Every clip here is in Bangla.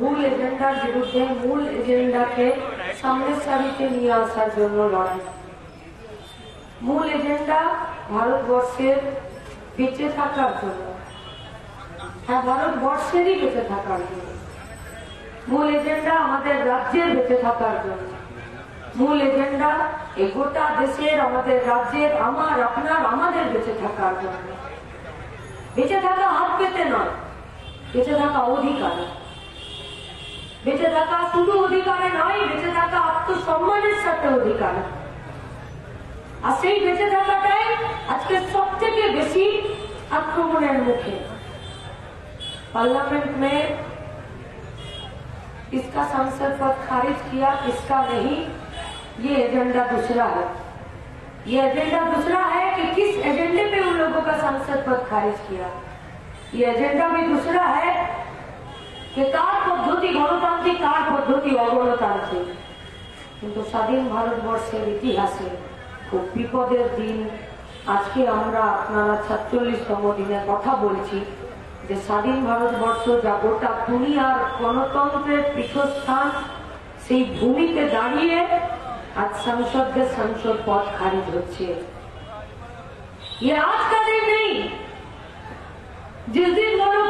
মূল এজেন্ডার বিরুদ্ধে মূল এজেন্ডাকে সামনের সারিতে নিয়ে আসার জন্য লড়াই। মূল এজেন্ডা ভারতবর্ষের বেঁচে থাকার জন্য। হ্যাঁ ভারতবর্ষেরই বেঁচে থাকার জন্য। মূল এজেন্ডা আমাদের রাজ্যের বেঁচে থাকার জন্য। মূল এজেন্ডা এই গোটা দেশের, আমাদের রাজ্যের, আমার, আপনার, আমাদের বেঁচে থাকার জন্য। বেঁচে থাকা হাত পেতে নয়, বেঁচে থাকা অধিকারে। বেঁচে থাকা শুধু অধিকারে নয় বেঁচে থাকা আত্মসম্মানের সাথে অধিকারে আর সেই বেঁচে থাকাটাই আজকে সব থেকে বেশি আক্রমণের মুখে पार्लियामेंट में इसका संसद पद खारिज किया इसका नहीं ये एजेंडा दूसरा है ये एजेंडा दूसरा है कि किस एजेंडे पे उन लोगों का संसद पद खारिज किया ये एजेंडा भी दूसरा है कि কার পদ্ধতি গণতান্ত্রিক কার পদ্ধতি অগণতান্ত্রিক কিন্তু স্বাধীন ভারতবর্ষের ইতিহাসে খুব বিপদের দিন আজকে আমরা আপনারা সাতচল্লিশতম দিনের কথা বলছি যে স্বাধীন ভারতবর্ষ যা গোটা দুনিয়ার গণতন্ত্রের পীঠস্থান সেই ভূমিতে দাঁড়িয়ে আজ সংসদের সংসদ পদ খারিজ হচ্ছে ये आज का दिन नहीं जिस दिन वो लोग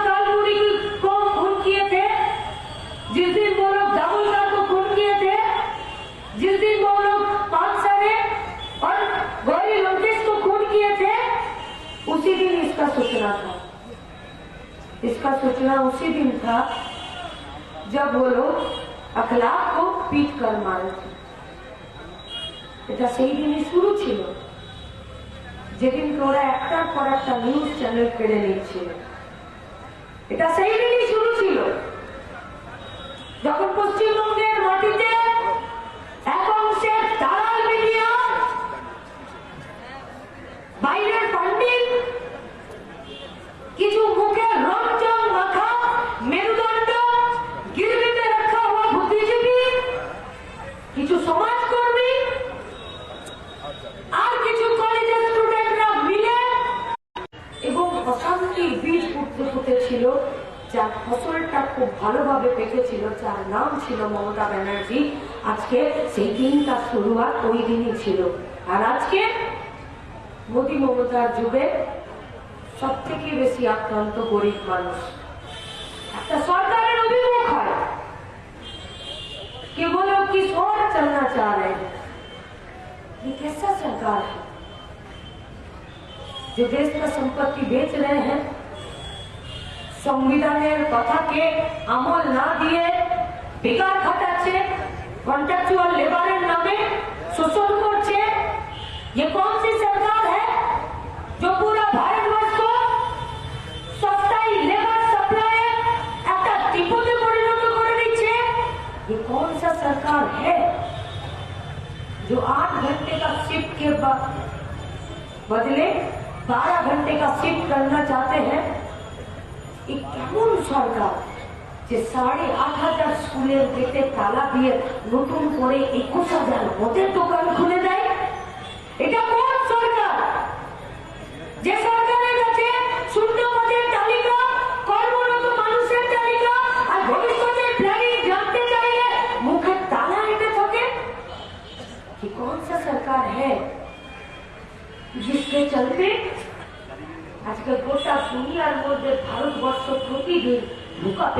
इसका सूचना उसी दिन था जब वो लोग अखलाक को पीट कर मारे थे এটা সেই দিনই শুরু ছিল যেদিনকে ওরা একটার পর একটা নিউজ চ্যানেল কেড়ে নিচ্ছিল এটা সেই দিনই শুরু ছিল মমতা ব্যানার্জি আজকে সেই দিনটা শুরুয়াত ওই দিনই ছিল আর আজকে মোদী মমতার যুগে সব থেকে বেশি আক্রান্ত গরিব মানুষ একটা সরকারের অভিমুখ হয় कि वो लोग किस और चलना चाह रहे हैं ये कैसा सरकार है जो देश का संपत्ति बेच रहे हैं সংবিধানের কথাকে আমল না দিয়ে বেকার খাটাচ্ছে কন্ট্রাকচুয়াল লেবারের নামে শোষণ করছে ये कौन सी सरकार है जो पूरा भारतवर्ष को सस्ताई लेबर सप्लायर একটা ডিপোতে পরিণত করে দিচ্ছে ये कौन सा सरकार है जो आठ घंटे का शिफ्ट के बाद बदले बारह घंटे का शिफ्ट करना चाहते हैं ये কেমন সরকার যে সাড়ে আট হাজার স্কুলের গেটে তালা দিয়ে নতুন করে একুশ হাজার মদের দোকান খুলে দেয়? এটা কোন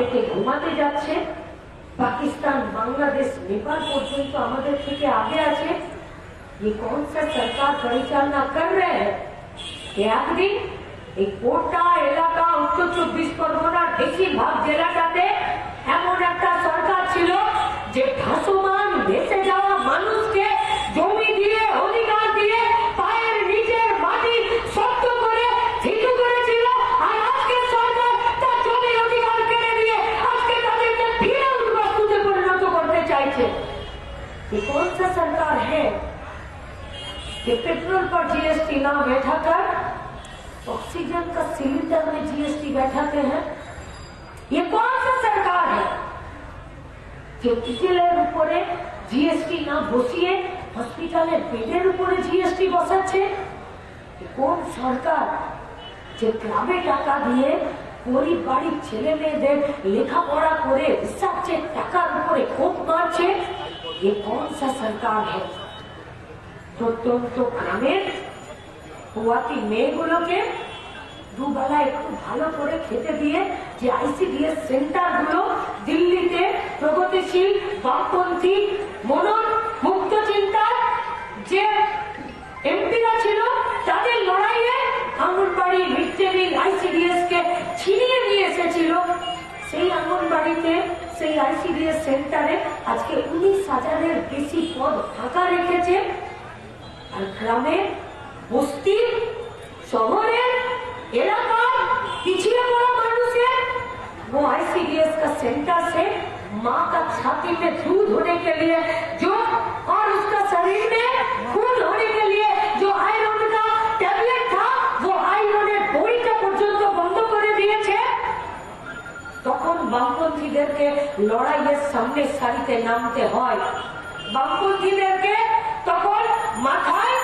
ঢুকা পেটে ঘুমাতে যাচ্ছে পাকিস্তান বাংলাদেশ নেপাল পর্যন্ত আমাদের থেকে আগে আছে ये कौन सा सरकार परिचालना कर रहे हैं कि একদিন এই গোটা এলাকা উত্তর চব্বিশ পরগনার বেশিরভাগ জেলাটাতে এমন একটা ये कौन सा सरकार है कि पेट्रोल पर जीएसटी ना बैठा कर ऑक्सीजन का सिलेंडर में जीएसटी बैठाते हैं ये कौन सा सरकार है যে ডিজেলের উপরে জিএসটি না বসিয়ে হসপিটালের বেডের উপরে জিএসটি বসাচ্ছে এ কোন সরকার যে গ্রামে টাকা দিয়ে গরিব বাড়ির ছেলে মেয়েদের লেখাপড়া করে রিসার্চের টাকার উপরে খোপ মারছে এ কোন সা সরকার है? প্রত্যন্ত গ্রামের পোয়াতি মেয়েগুলোকে দুবেলা একটু ভালো করে খেতে দিয়ে যে আইসিডিএস সেন্টারগুলো দিল্লিতে প্রগতিশীল বামপন্থী মনন মুক্ত চিন্তার যে এমপিরা ছিল তাদের লড়াইয়ে anganwadi mid day meal ICDS কে ছিনিয়ে নিয়ে এসেছিল সেই আঙ্গনবাড়িতে সেই আইসিডিএস সেন্টারে আজকে উনিশ হাজারের বেশি পদ ফাঁকা রেখেছে আর গ্রামে বস্তি শহরে एलाकार पिछड़े पड़ा मानुष है वो आईसीडीएस का सेंटर से माँ का छाती में दूध होने के लिए जो বামপন্থীদেরকে লড়াইয়ের সামনে সারিতে নামতে হয়। বামপন্থীদেরকে তখন মাথায়,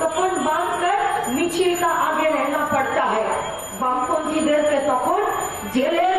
তখন বাঁধকর মিছিলটা আগে रहना पड़ता है বামপন্থীদেরকে তখন জেলের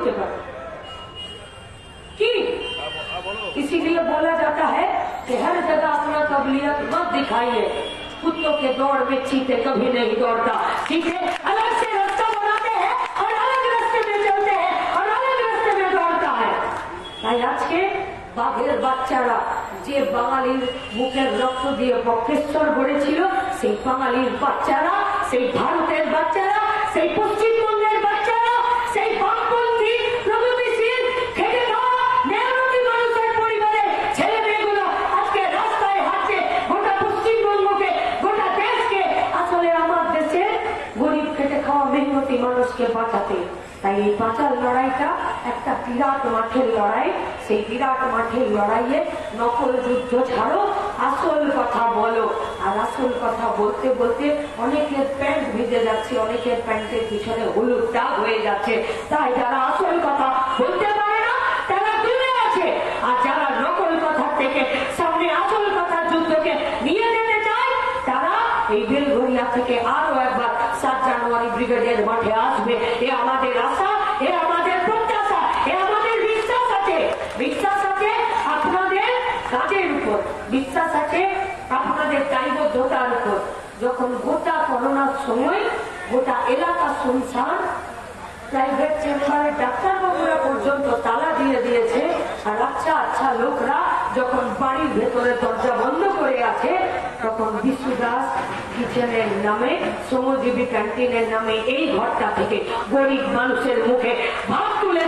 আমি কি বলতে পারি কি इसीलिए बोला जाता है कि हर जगह अपना कबलियत मत दिखाइए कुत्तों के दौड़ में चीते कभी नहीं दौड़ता ठीक है अलग से रास्ता बनाते हैं और अलग रास्ते में चलते हैं और अलग रास्ते में दौड़ता है তাই আজকে বাঘের বাচ্চারা যে বাঙালির মুখের রক্ত দিয়ে বক্রেশ্বর গড়েছিল সেই বাঙালির বাচ্চারা সেই ভারতের বাচ্চারা সেই পশ্চিমবঙ্গের তাই এই বাঁচার লড়াইটা একটা বিরাট মাঠের লড়াই। সেই বিরাট মাঠের লড়াইয়ে নকল যুদ্ধ ছাড়ো, আসল কথা বলো। আর আসল কথা বলতে বলতে অনেকের প্যান্ট ভিজে যাচ্ছে, অনেকের প্যান্টের পিছনে হলুদ হয়ে যাচ্ছে। তাই যারা আসল কথা বলতে পারে না তারা দূরে আছে আর যারা নকল কথা থেকে সামনে আসল কথার যুদ্ধকে নিয়ে যেতে চায় তারা এই বেলঘরিয়া থেকে আরও একবার সাত জানুয়ারি ব্রিগেডের মাঠে আসবে। এ আমাদের আশা, এ আমাদের প্রত্যাশা, এ আমাদের বিশ্বাস আছে। বিশ্বাস আছে আপনাদের কাজের উপর। বিশ্বাস আছে আপনাদের দায়বদ্ধতার উপর। যখন গোটা করোনার সময়, গোটা এলাকা শুনশান প্রাইভেট চেম্বারে ডাক্তারবাবুরা পর্যন্ত তালা দিয়ে দিয়েছে। আর আচ্ছা আচ্ছা লোকরা যখন বাড়ির ভেতরে দরজা বন্ধ করে আছে, তখন বিশু দাস কিচেনের নামে, শ্রমজীবী ক্যান্টিনের নামে এই ঘরটা থেকে গরিব মানুষের মুখে ভাব তুলে